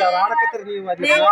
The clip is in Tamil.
ಒಡೆಯ. ಏ ಮತ್ತೆ ಅವ್ರು ಆಡಕತ್ತೀರಿ ನೀವು